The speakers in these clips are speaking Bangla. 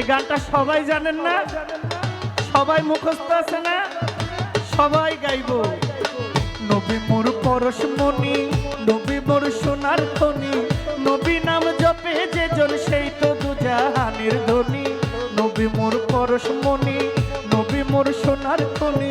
এই গানটা সবাই জানেন না? সবাই মুখস্থ আছে না? সবাই গাইব। নবী মোর পরশমণি নবী মোর সোনার খনি নবী নাম জপে যে জন সেই তো দুজাহানের ধনী। নবী মোর পরশমণি নবী মোর সোনার খনি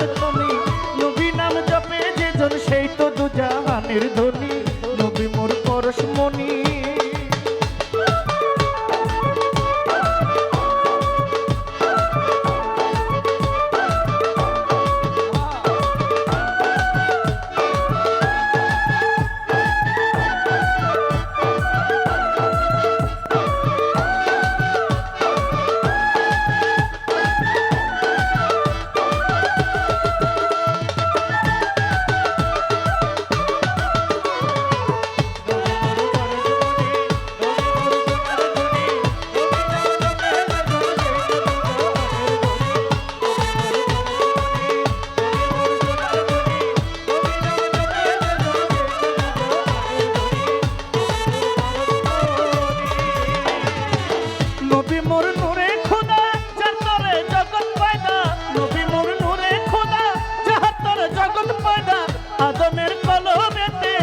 সোনার খনি নবী নাম জপে যে জন সেই তো দুজাহানের ধনী নবী মোর পরশমণি নবী মোর নূরে খোদা, যার তরে জগৎ পয়দা। নবী মোর নূরে খোদা, যাহার তরে জগৎ পয়দা, আদমের কলবেতে।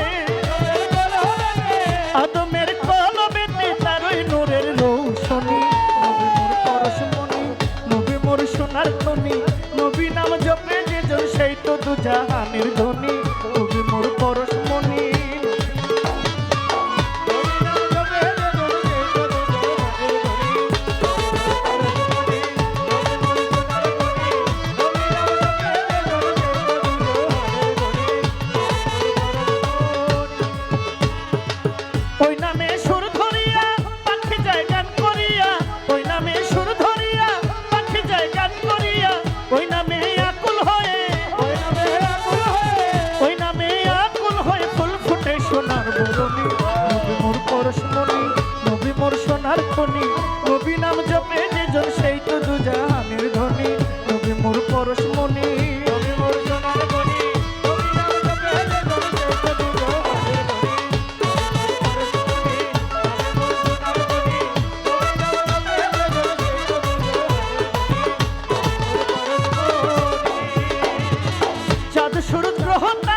আদমের কলবেতে তারই নূরের রৌশনী। নবী মোর পরশমণি নবী মোর সোনার খনি। নবী নাম জপে যে জন সেই তো দুজাহানের ধনী সোনার খনি। নবী নাম জপে যে জন সেই তো দুজাহানের ধনী। নবী মোর পরশমণি নবী মোর সোনার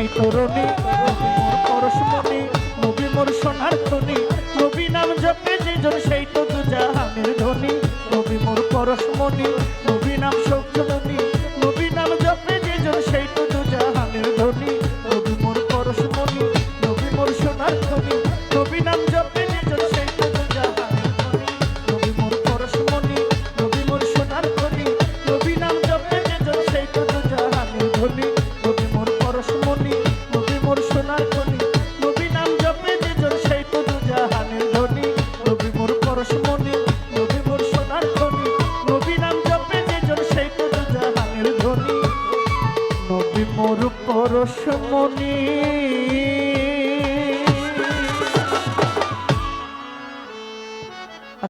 সেই তরুণী পরশমণি নবী মোর সোনার তনি নবী নাম জপে যেজন সেই তো দুজাহানের রসমণি